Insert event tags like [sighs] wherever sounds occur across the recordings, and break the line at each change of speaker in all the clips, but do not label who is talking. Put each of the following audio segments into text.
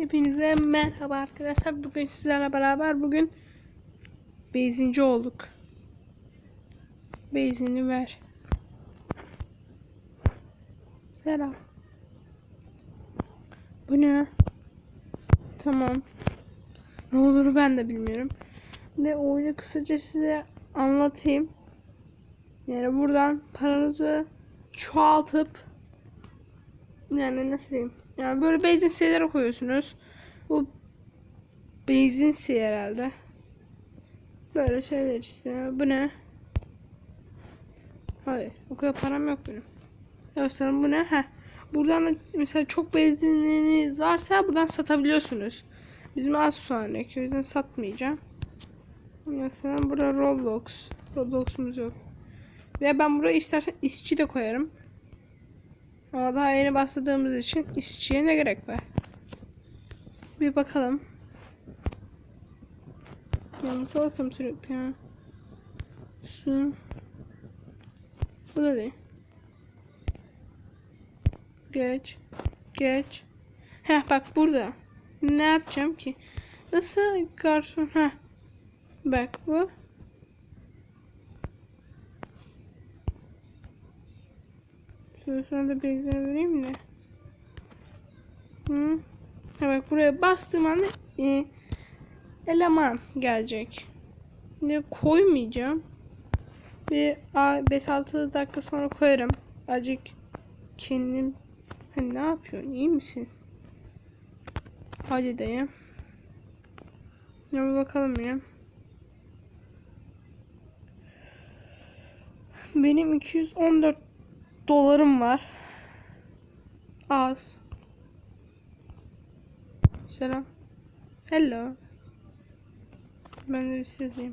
Hepinize merhaba arkadaşlar. Bugün sizlerle beraber bugün bezinci olduk. Bezini ver. Selam. Bu ne? Tamam. Ne olur ben de bilmiyorum. Ve oyunu kısaca size anlatayım. Yani buradan paranızı çoğaltıp yani nasıl diyeyim? Yani böyle benzin sitelere koyuyorsunuz. Bu benzin sitesi herhalde. Böyle şeyler işte. Bu ne? Hayır. O kadar param yok benim. Ya sanırım bu ne? Heh. Buradan da mesela çok benzininiz varsa buradan satabiliyorsunuz. Bizim az sonraki. O yüzden satmayacağım. Mesela burada Roblox. Roblox'umuz yok. Ve ben buraya istersen işçi de koyarım. Ama daha yeni başladığımız için işçiye ne gerek var? Bir bakalım. Yalnız olsam sürekli ya. Şu. Bu da değil. Geç. Geç. Heh bak burada. Ne yapacağım ki? Nasıl garson? Heh. Bak bu. Şöyle da benzin vereyim de. Hı. Ha bak buraya bastığım anda e, eleman gelecek. Ne koymayacağım. Bir 5-6 dakika sonra koyarım. Azıcık kendim hani ne yapıyorsun? İyi misin? Hadi dayı. Ya bir bakalım ya. Benim 214 dolarım var. Az. Selam. Hello. Ben de bir yazayım.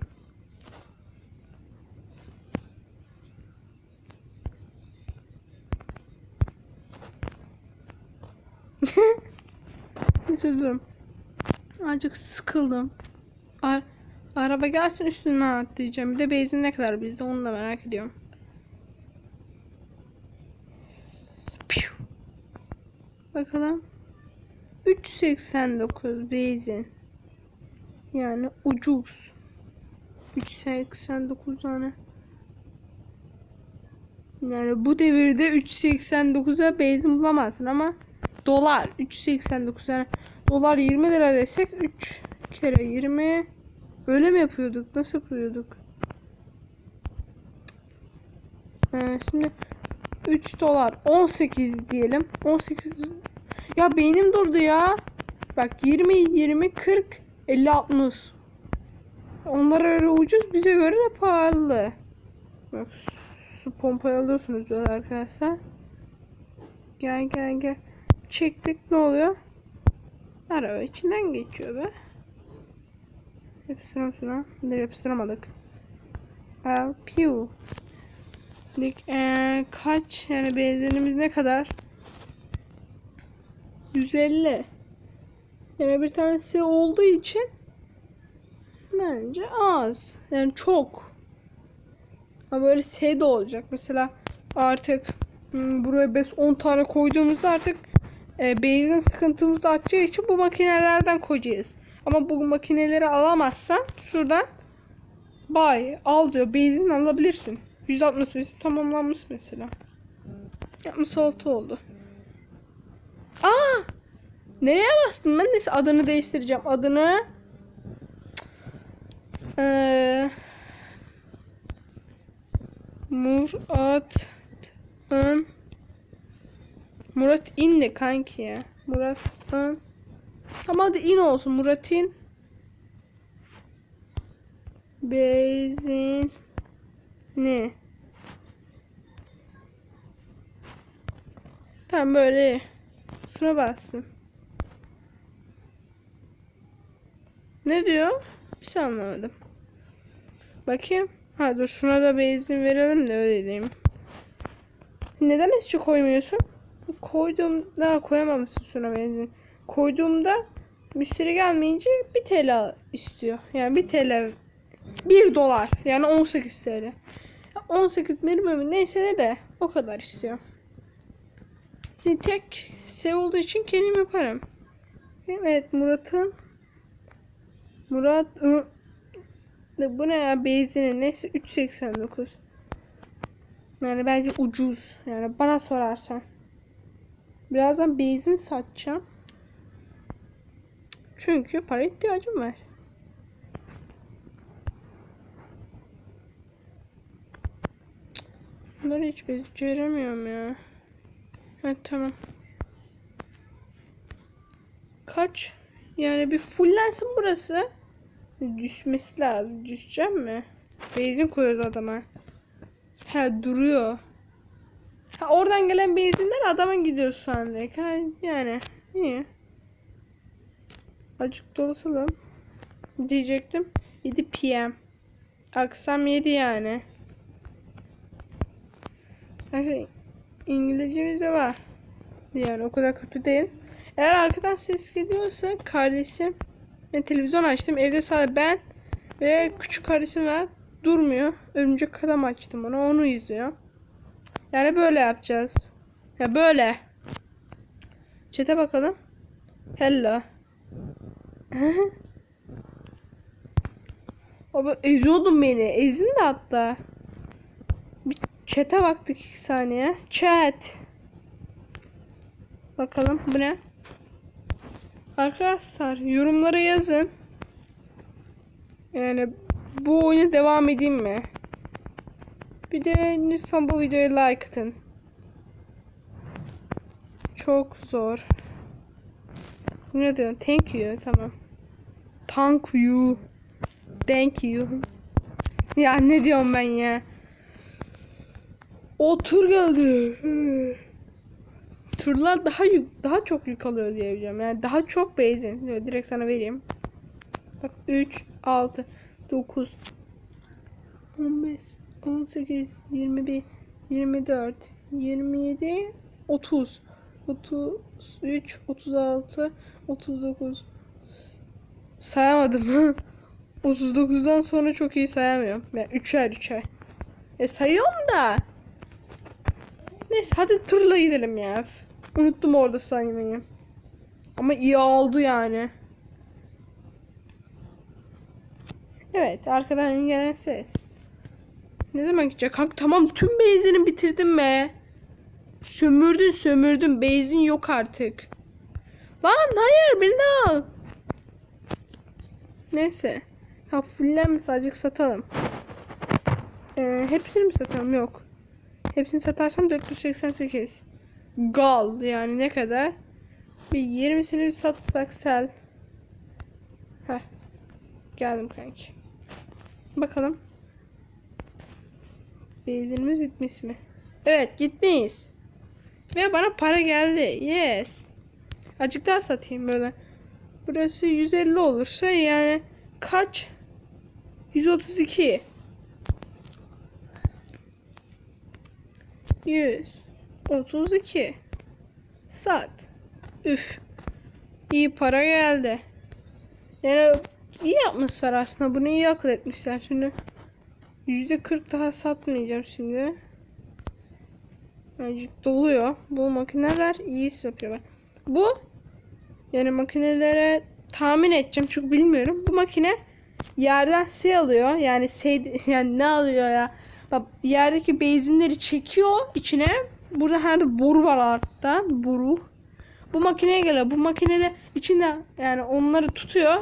[laughs] Neyse durum. Azıcık sıkıldım. Ar araba gelsin üstüne atlayacağım. Bir de benzin ne kadar bizde onu da merak ediyorum. Piu. Bakalım. 389 benzin. Yani ucuz. 389 tane. Yani bu devirde 389'a benzin bulamazsın ama dolar 389 yani dolar 20 lira desek 3 kere 20 öyle mi yapıyorduk? Nasıl yapıyorduk? Ee, şimdi 3 dolar 18 diyelim. 18 ya beynim durdu ya. Bak 20 20 40 50 60. Onlar öyle ucuz bize göre de pahalı. Bak su pompayı alıyorsunuz böyle arkadaşlar. Gel gel gel. Çektik ne oluyor? Araba içinden geçiyor be. Yapıştıralım şuna. Bunları yapıştıramadık. Aa, piu. Dik, ee, kaç yani benzinimiz ne kadar? 150. Yani bir tanesi olduğu için bence az. Yani çok. Ama böyle şey de olacak. Mesela artık hmm, buraya 5-10 tane koyduğumuzda artık e, benzin sıkıntımız artacağı için bu makinelerden koyacağız. Ama bu makineleri alamazsan şuradan bay al diyor. Benzin alabilirsin. 165 tamamlanmış mesela. 66 oldu. Aa! Nereye bastım ben? Neyse adını değiştireceğim. Adını ee, Murat'ın Murat İn de kanki ya. Murat'ın Ama adı İn olsun. Murat'in Benzin ne? Tamam böyle şuna bastım. Ne diyor? Bir şey anlamadım. Bakayım. Ha dur şuna da benzin verelim de öyle diyeyim. Neden hiç koymuyorsun? Koyduğumda koyamamışsın şuna benzin. Koyduğumda müşteri gelmeyince 1 TL istiyor. Yani 1 TL 1 dolar yani 18 TL. 18 minimum neyse ne de o kadar istiyor. Şimdi tek sev olduğu için kendim yaparım. Evet Murat'ın Murat ı- bu ne ya benzinin neyse 3.89 yani bence ucuz. Yani bana sorarsan. Birazdan benzin satacağım. Çünkü para ihtiyacım var. Bunları hiç beceremiyorum ya. Evet tamam. Kaç? Yani bir fullensin burası. Düşmesi lazım. Düşeceğim mi? Benzin koyuyoruz adama. Ha duruyor. Ha oradan gelen benzinler adamın gidiyor sandık. Ha yani iyi. Açık dolaşalım. Diyecektim. 7 PM. Akşam 7 yani. Her şey İngilizcemiz de var. Yani o kadar kötü değil. Eğer arkadan ses geliyorsa kardeşim ben televizyon açtım. Evde sadece ben ve küçük kardeşim var. Durmuyor. Örümcek adam açtım onu. Onu izliyor. Yani böyle yapacağız. Ya böyle. Çete bakalım. Hello. [laughs] Abi eziyordun beni. Ezin de hatta. Chat'e baktık iki saniye. Chat. Bakalım bu ne? Arkadaşlar yorumlara yazın. Yani bu oyuna devam edeyim mi? Bir de lütfen bu videoya like atın. Çok zor. Ne diyorsun? Thank you. Tamam. Thank you. Thank you. Ya ne diyorum ben ya? O tur geldi. Turlar daha yük, daha çok yük alıyor diye biliyorum. Yani daha çok benzin. Direkt sana vereyim. Bak 3, 6, 9, 15, 18, 21, 24, 27, 30, 33, 36, 39. Sayamadım. [laughs] 39'dan sonra çok iyi sayamıyorum. Yani üçer üçer. E sayıyorum da. Neyse hadi turla gidelim ya. Unuttum orada saymayı. Ama iyi aldı yani. Evet arkadan gelen ses. Ne zaman gidecek? Kanka tamam tüm benzini bitirdim be. Sömürdün sömürdün. Benzin yok artık. Lan hayır beni de al. Neyse. Ha fullenmiş sadece satalım. Ee, hepsini mi satalım? Yok. Hepsini satarsam 488. Gal yani ne kadar? Bir 20'sini bir satsak sel. Heh. Geldim kanki. Bakalım. Benzinimiz gitmiş mi? Evet gitmiş. Ve bana para geldi. Yes. Azıcık daha satayım böyle. Burası 150 olursa yani kaç? 132. 132 saat. Üf. İyi para geldi. Yani iyi yapmışlar aslında. Bunu iyi akıl etmişler. Şimdi %40 daha satmayacağım şimdi. Azıcık doluyor. Bu makineler iyi iş yapıyorlar. Bu yani makinelere tahmin edeceğim çünkü bilmiyorum. Bu makine yerden şey alıyor. Yani şey [laughs] yani ne alıyor ya? Bak yerdeki benzinleri çekiyor içine. Burada her boru var altta. Boru. Bu makineye geliyor. Bu makinede içinde yani onları tutuyor.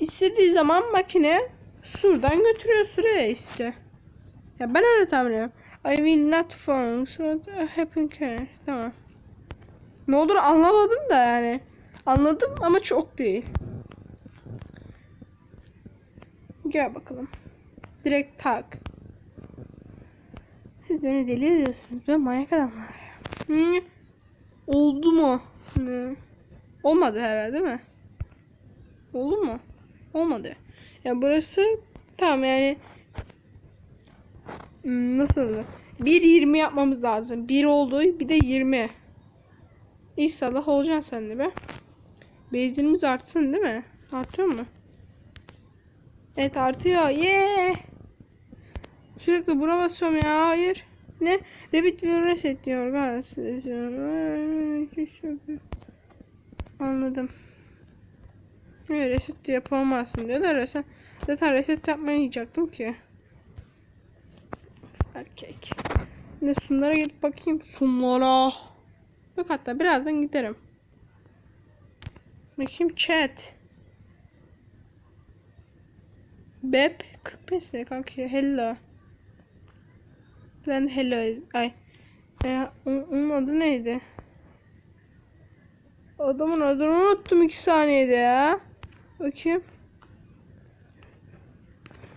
İstediği zaman makine şuradan götürüyor süreye işte. Ya ben öyle tahmin ediyorum. I will not phone. So happen care. Tamam. Ne olduğunu anlamadım da yani. Anladım ama çok değil. Gel bakalım. Direkt tak. Siz beni deli ediyorsunuz. Ben manyak adamlar. Hı. Oldu mu? Hı. Olmadı herhalde değil mi? Oldu mu? Olmadı. Ya burası tamam yani Hmm, nasıl? 1.20 yapmamız lazım. 1 oldu bir de 20. İnşallah olacaksın sen de be. Benzinimiz artsın değil mi? Artıyor mu? Evet artıyor. Yeah. Sürekli buna basıyorum ya. Hayır. Ne? Rabbit will reset diyor. Anladım. Öyle reset yapamazsın diyor da reset, zaten reset yapmayacaktım ki. Erkek. Ne sunlara gidip bakayım. Sunlara. Yok hatta birazdan giderim. Bakayım chat. Bep 45 ne kanka hello. Ben hello ay. E, onun adı neydi? Adamın adını unuttum iki saniyede ya. Bakayım.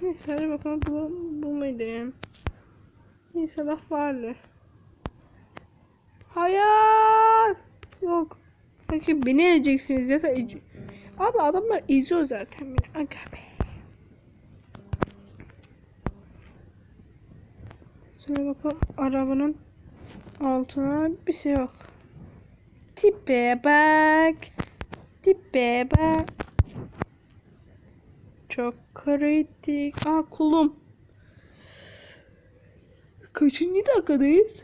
Neyse hadi bakalım bu, bu muydu yani? İnşallah vardır. Hayır. Yok. Peki beni edeceksiniz ya da Abi adamlar izliyor zaten beni. Aga be. Şöyle bakalım arabanın altına bir şey yok. Tipe bak. Tipe bak. Çok kritik. Aa kolum. Kaçıncı dakikadayız?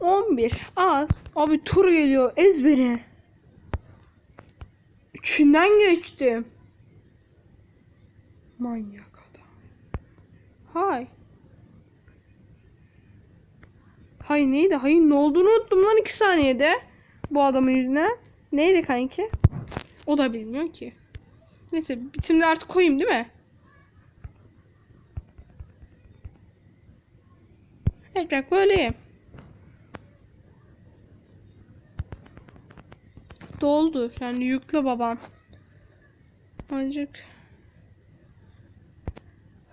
11. Az. Abi tur geliyor. Ez beni. İçinden geçtim. Manyak adam. Hay. Hay neydi? Hayır ne olduğunu unuttum lan 2 saniyede. Bu adamın yüzüne. Neydi kanki? O da bilmiyor ki. Neyse şimdi artık koyayım değil mi? Evet bak böyleyim. Doldu. Yani yükle babam. Ancak.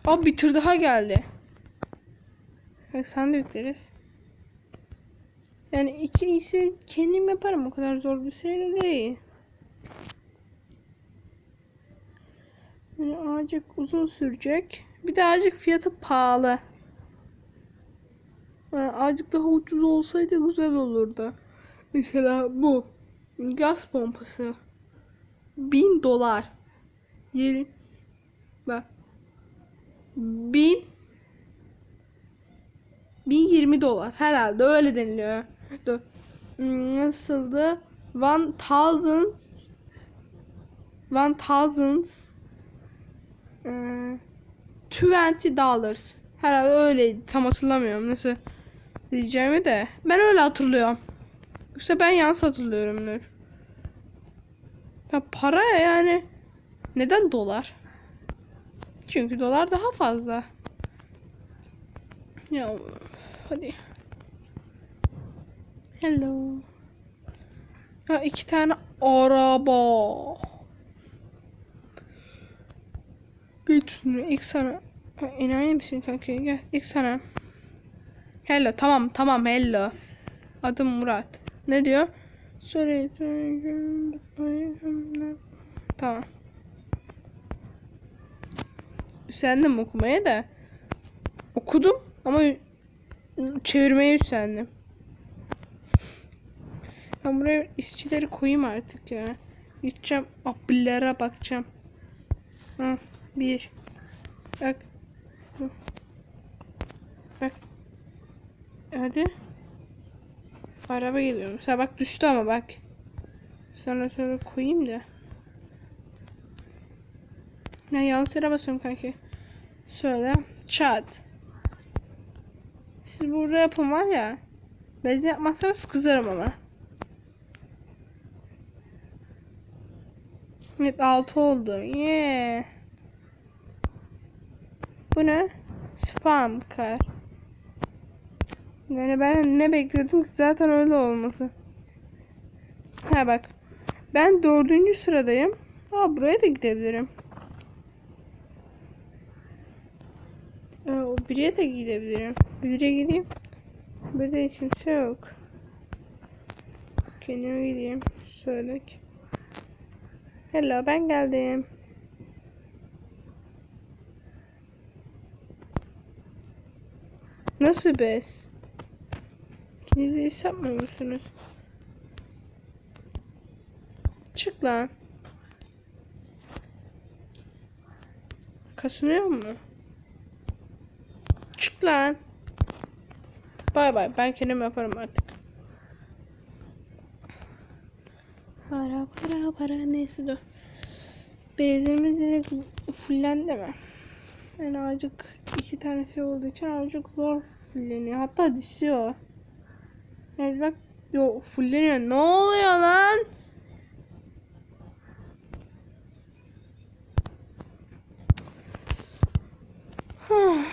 Aa bir tır daha geldi. Bak sen de yükleriz. Yani iki ise kendim yaparım. O kadar zor bir şey de değil. Yani azıcık uzun sürecek. Bir de azıcık fiyatı pahalı. Yani azıcık daha ucuz olsaydı güzel olurdu. Mesela bu gaz pompası 1000 dolar. Yeri bak 1000 1020 dolar herhalde öyle deniliyor. Dur. Hmm, Nasıldı? 1000 1000 eee, 20 dollars. Herhalde öyleydi. Tam hatırlamıyorum nasıl diyeceğimi de. Ben öyle hatırlıyorum. Yoksa ben yanlış hatırlıyorumdur. Ya para yani. Neden dolar? Çünkü dolar daha fazla. Ya hadi. Hello. Ya iki tane araba. Geç üstüne ilk sana. Enayi misin kanka? Gel ilk sana. Hello tamam tamam hello. Adım Murat. Ne diyor? Sorry. Tamam. Üstlendim okumaya da. Okudum ama çevirmeye üstlendim. Ben buraya işçileri koyayım artık ya. Gideceğim abilere bakacağım. Hı, bir. Bak. Bak. Hadi. Araba geliyor. Mesela bak düştü ama bak. Sonra sonra koyayım da. Ya yanlış yere basıyorum kanki. Şöyle. Çat. Siz burada yapın var ya. Bez yapmazsanız kızarım ama. Evet 6 oldu. Yeah. Bu ne? Spam car. Yani ben ne bekliyordum ki zaten öyle olması. Ha bak. Ben dördüncü sıradayım. Ha buraya da gidebilirim. Ee, bire de gidebilirim. Bire gideyim. Bir de kimse yok. Kendime gideyim. Söyledik. Hello ben geldim. Nasıl bez? İkiniz de iş yapmıyor musunuz? Çık lan. Kasınıyor mu? Çık lan. Bay bay. Ben kendim yaparım artık. Para para para neyse dur. Bezlerimiz yine fullendi mi? Yani azıcık iki tanesi olduğu için azıcık zor fulleniyor. Hatta düşüyor. Yani bak yo fulleniyor. Ne oluyor lan? [sighs]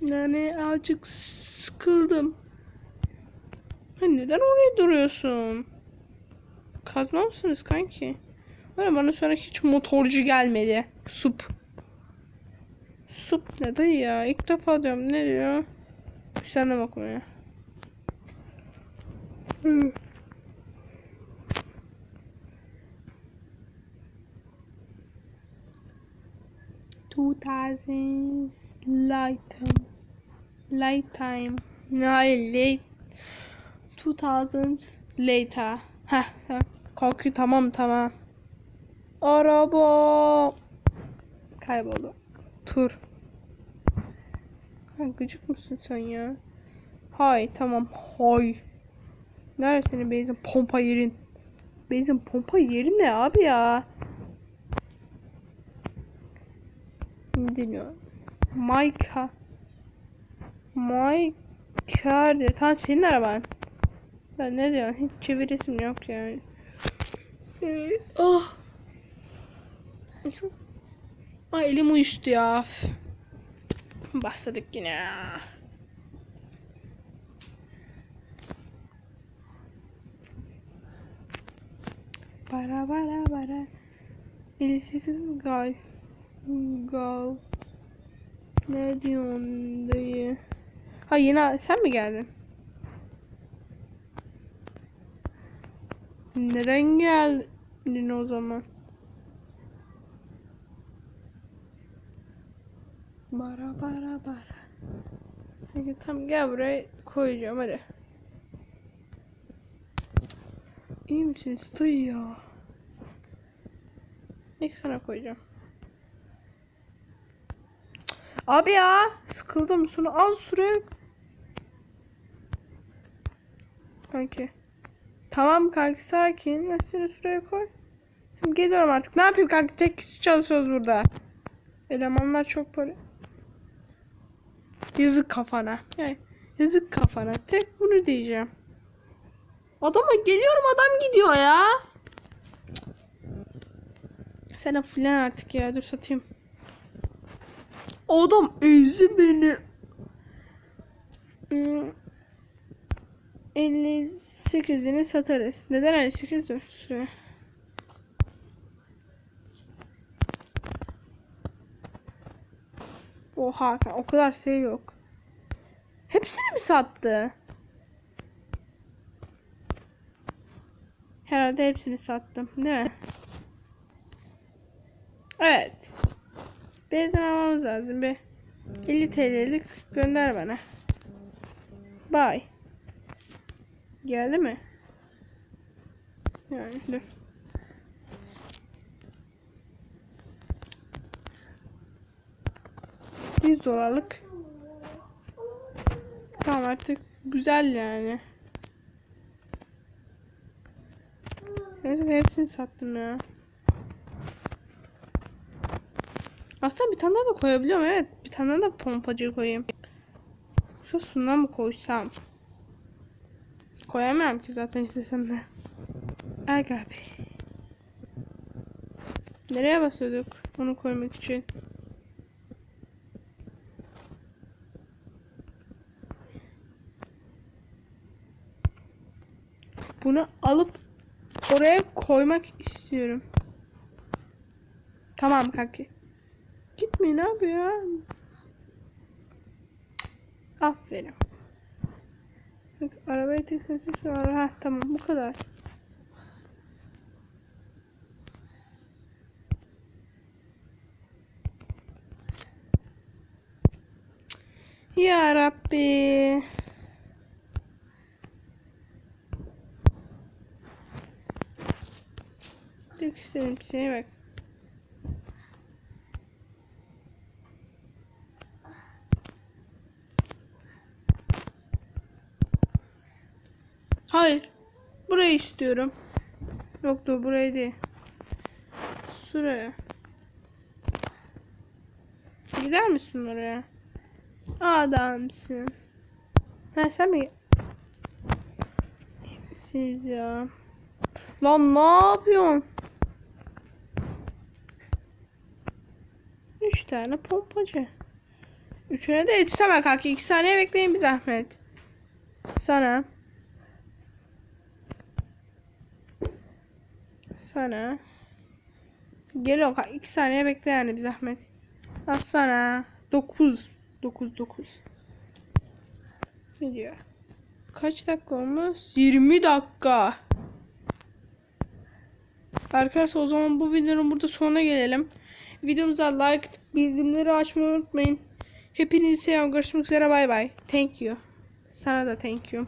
Yani azıcık sıkıldım. Ha, neden oraya duruyorsun? Kazma mısınız kanki? Böyle bana sonra hiç motorcu gelmedi. Sup. Sup ne dayı ya? İlk defa diyorum ne diyor? Sen de bakma ya. Hı. Two thousands lifetime. Lifetime. Hayır late. Two thousands later. Heh, kalkıyor tamam tamam. Araba. Kayboldu. Tur. Ha, gıcık mısın sen ya? Hay tamam hay. Nerede senin benzin pompa yerin? Benzin pompa yeri ne abi ya? Ne? Mayka. Mayka diyor. Tamam senin araban. Ben ne diyorum? Hiç çevirisim yok yani. Oh. Şu- Ay elim uyuştu ya. Başladık yine. Bara bara bara. 58 gal. Gal. Ne diyorsun dayı? Ha yine sen mi geldin? Neden geldin o zaman? Bara bara bara. Peki tamam gel buraya koyacağım hadi. İyi misiniz dayı ya? İlk sana koyacağım. Abi ya sıkıldım sonra al şuraya. Kanki. Tamam kanki sakin. Ben seni şuraya koy. Şimdi geliyorum artık. Ne yapayım kanki? Tek kişi çalışıyoruz burada. Elemanlar çok para. Yazık kafana. Yazık kafana. Tek bunu diyeceğim. Adama geliyorum adam gidiyor ya. Sen filan artık ya. Dur satayım. Adam ezdi beni. Hmm. 58'ini satarız. Neden 58 dur süre. Oha o kadar şey yok. Hepsini mi sattı? Herhalde hepsini sattım değil mi? Evet. Benzin almamız lazım. Bir 50 TL'lik gönder bana. Bye. Geldi mi? Yani dur. Yüz dolarlık. Tamam artık güzel yani. Neyse hepsini sattım ya. Aslında bir tane daha da koyabiliyorum evet. Bir tane daha da pompacı koyayım. Şu sundan mı koysam? Koyamıyorum ki zaten istesem de. Aga be. Nereye basıyorduk onu koymak için? Bunu alıp oraya koymak istiyorum. Tamam kanki. Gitmeyin abi ya. Aferin. Bak, arabayı tek sonra. Ha tamam bu kadar. Ya Rabbi. İstedim şeye bak. Hayır. Burayı istiyorum. Yok dur buraya değil. Şuraya. Gider misin oraya? Adamsın. Ha sen mi? Siz ya. Lan ne yapıyorsun? Üç tane pompacı. Üçüne de yetişemem kanka. İki saniye bekleyin bir zahmet. Sana. Sana. Geliyor kanka. İki saniye bekle yani bir zahmet. Az sana. Dokuz. Dokuz dokuz. Ne diyor? Kaç dakika olmuş? 20 dakika. Arkadaşlar o zaman bu videonun burada sonuna gelelim. Videomuza like, bildirimleri açmayı unutmayın. Hepinizi seviyorum. Görüşmek üzere. Bay bay. Thank you. Sana da thank you.